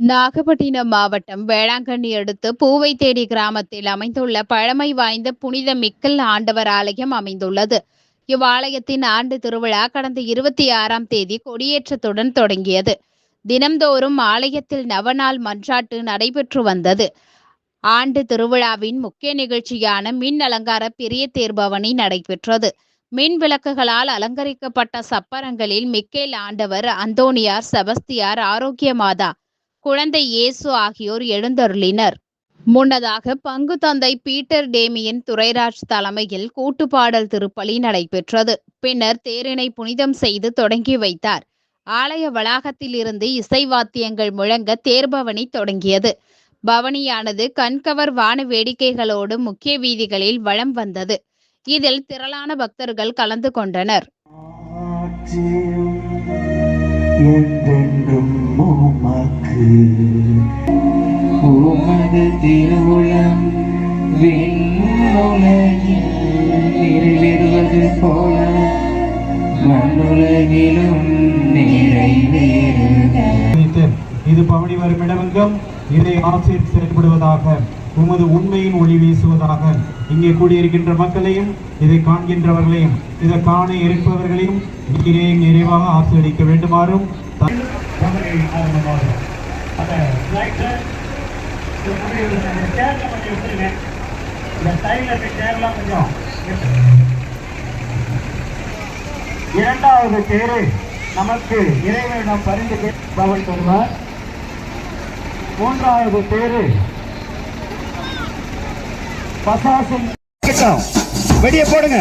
நாகப்பட்டினம் மாவட்டம் வேளாங்கண்ணி அடுத்து பூவை தேடி கிராமத்தில் அமைந்துள்ள பழமை வாய்ந்த புனித மிக்கல் ஆண்டவர் ஆலயம் அமைந்துள்ளது. இவ்வாலயத்தின் ஆண்டு திருவிழா கடந்த இருபத்தி ஆறாம் தேதி கொடியேற்றத்துடன் தொடங்கியது. தினம்தோறும் ஆலயத்தில் நவநாள் மன்றாட்டு நடைபெற்று வந்தது. ஆண்டு திருவிழாவின் முக்கிய நிகழ்ச்சியான மின் அலங்கார பெரிய தேர்பவனி நடைபெற்றது. மின் விளக்குகளால் அலங்கரிக்கப்பட்ட சப்பரங்களில் மிக்கேல் ஆண்டவர் அந்தோனியார் செபஸ்தியார் ஆரோக்கிய மாதா குழந்தை இயேசு ஆகியோர் எழுந்தருளினர். முன்னதாக பங்கு தந்தை பீட்டர் டேமியின் துரைராஜ் தலைமையில் கூட்டுப்பாடல் திருப்பலி நடைபெற்றது. பின்னர் தேரினை புனிதம் செய்து தொடங்கி வைத்தார். ஆலய வளாகத்தில் இருந்து இசை வாத்தியங்கள் முழங்க தேர்பவனி தொடங்கியது. பவனியானது கண்கவர் வான வேடிக்கைகளோடு முக்கிய வீதிகளில் வளம் வந்தது. இதில் திரளான பக்தர்கள் கலந்து கொண்டனர். உமது திருவுளம் விண்ணுலகில் நிறைவேறுவது போல மண்ணுலகிலும் நிறைவேறுக. இது பவனி வரும் இடமெங்கும் இதை ஆசிரியர் செயல்படுவதாக உமது உண்மையின் ஒளி வீசுவதாக இங்கே கூடியிருக்கின்ற மக்களையும் இதை காண்கின்றவர்களையும் இதை காண இருப்பவர்களையும் நீரே நிறைவாக ஆசிரியடிக்க வேண்டுமாறும் த- ஆரம்பமாகும் அந்த லைட்டை சேர்ல கொஞ்சம் எடுத்துருங்க இந்த சைடில் இருக்க சேர்லாம் கொஞ்சம் இரண்டாவது தேரு நமக்கு இறைவனிடம் பரிந்து பவன் தருவார் மூன்றாவது தேரு பசாசன் வெளியே போடுங்க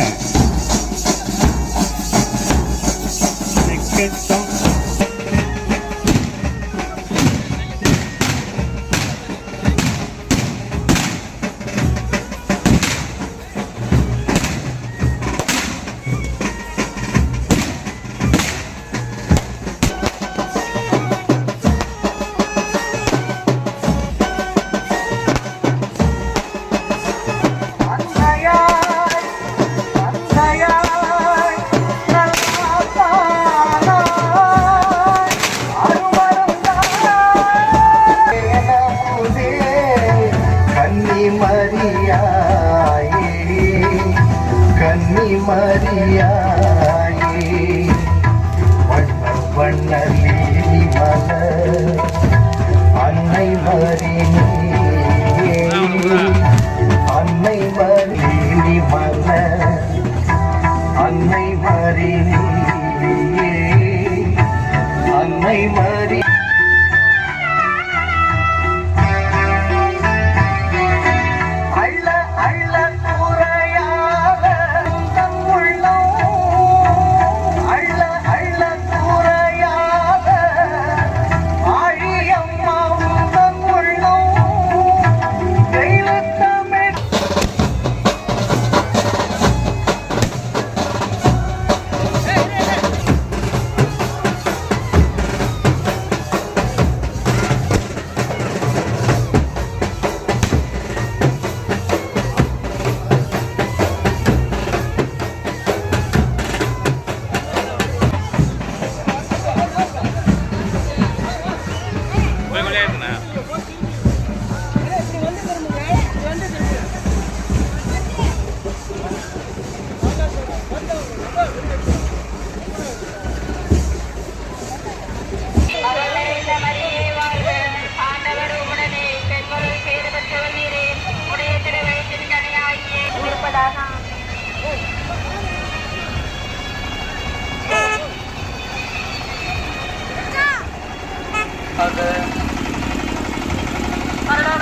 கன்னி மரியாயே வண்ண வண்ண லீலி மலர் அன்னை மரி அன்னை மரி மலர் அன்னை மரி அன்னை மரி அவளறிந்த மரியே வாழ்க. ஆண்டவர் உம்முடனே பெண்களுள் பேறு பெற்றவர் நீரே. உடைய திருவயிற்றின் கனியாகிய இருப்பதாக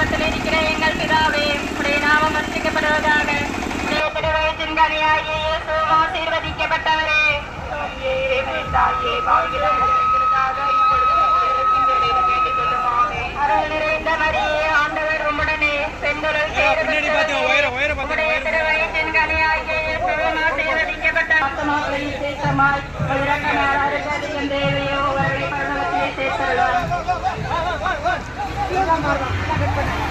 பரலோகத்தில் இருக்கிற எங்கள் பிதாவே உடைய நாமம் இயேசுவும் ஆசீர்வதிக்கப்பட்டவரே. அருள் நிறைந்த மரியே ஆண்டவர் உம்முடனே பெண்களுள் பேறு பெற்றவரே. உம்முடைய திருவயிற்றின் கனியாகிய இயேசுவும் ஆசீர்வதிக்கப்பட்ட ஆத்மாக்களில் விசேஷமாய் உயிரக்க நாளாருக்கு அதிகம் தேவையோ அவர்களை பரலோகத்திலே open.